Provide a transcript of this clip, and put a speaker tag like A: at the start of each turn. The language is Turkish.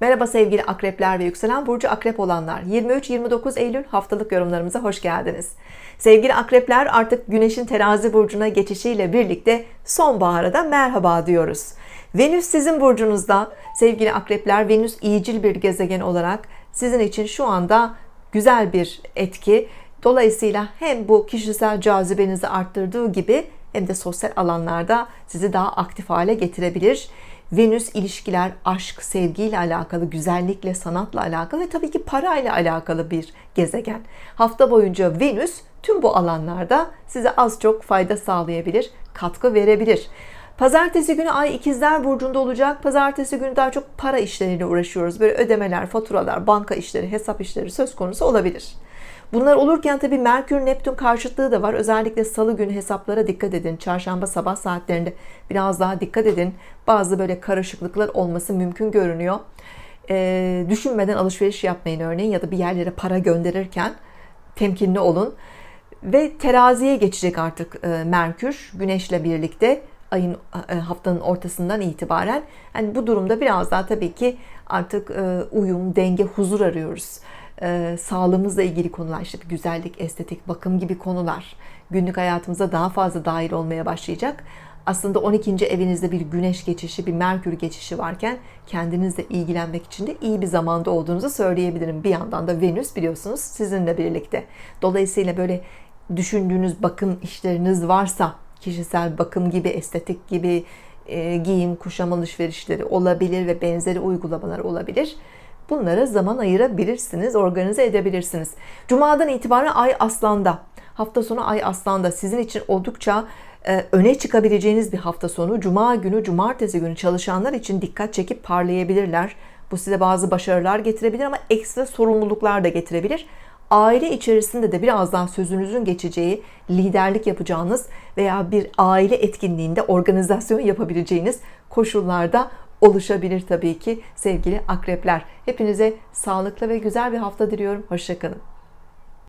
A: Merhaba sevgili akrepler ve yükselen burcu akrep olanlar. 23-29 Eylül haftalık yorumlarımıza hoş geldiniz. Sevgili akrepler artık güneşin terazi burcuna geçişiyle birlikte sonbahara da merhaba diyoruz. Venüs sizin burcunuzda. Sevgili akrepler Venüs iyicil bir gezegen olarak sizin için şu anda güzel bir etki. Dolayısıyla hem bu kişisel cazibenizi arttırdığı gibi hem de sosyal alanlarda sizi daha aktif hale getirebilir. Venüs ilişkiler, aşk, sevgiyle alakalı, güzellikle, sanatla alakalı ve tabii ki parayla alakalı bir gezegen. Hafta boyunca Venüs tüm bu alanlarda size az çok fayda sağlayabilir, katkı verebilir. Pazartesi günü Ay ikizler burcunda olacak. Pazartesi günü daha çok para işleriyle uğraşıyoruz. Böyle ödemeler, faturalar, banka işleri, hesap işleri söz konusu olabilir. Bunlar olurken tabii Merkür Neptün karşıtlığı da var. Özellikle salı günü hesaplara dikkat edin. Çarşamba sabah saatlerinde biraz daha dikkat edin. Bazı böyle karışıklıklar olması mümkün görünüyor. Ee, düşünmeden alışveriş yapmayın örneğin ya da bir yerlere para gönderirken temkinli olun. Ve teraziye geçecek artık e, Merkür Güneş'le birlikte ayın e, haftanın ortasından itibaren. Yani bu durumda biraz daha tabii ki artık e, uyum, denge, huzur arıyoruz e, sağlığımızla ilgili konular işte güzellik, estetik, bakım gibi konular günlük hayatımıza daha fazla dahil olmaya başlayacak. Aslında 12. evinizde bir güneş geçişi, bir merkür geçişi varken kendinizle ilgilenmek için de iyi bir zamanda olduğunuzu söyleyebilirim. Bir yandan da Venüs biliyorsunuz sizinle birlikte. Dolayısıyla böyle düşündüğünüz bakım işleriniz varsa kişisel bakım gibi, estetik gibi e, giyim, kuşam alışverişleri olabilir ve benzeri uygulamalar olabilir Bunlara zaman ayırabilirsiniz, organize edebilirsiniz. Cuma'dan itibaren Ay Aslan'da. Hafta sonu Ay Aslan'da sizin için oldukça e, öne çıkabileceğiniz bir hafta sonu. Cuma günü, cumartesi günü çalışanlar için dikkat çekip parlayabilirler. Bu size bazı başarılar getirebilir ama ekstra sorumluluklar da getirebilir. Aile içerisinde de biraz daha sözünüzün geçeceği, liderlik yapacağınız veya bir aile etkinliğinde organizasyon yapabileceğiniz koşullarda oluşabilir tabii ki sevgili akrepler. Hepinize sağlıklı ve güzel bir hafta diliyorum. Hoşçakalın.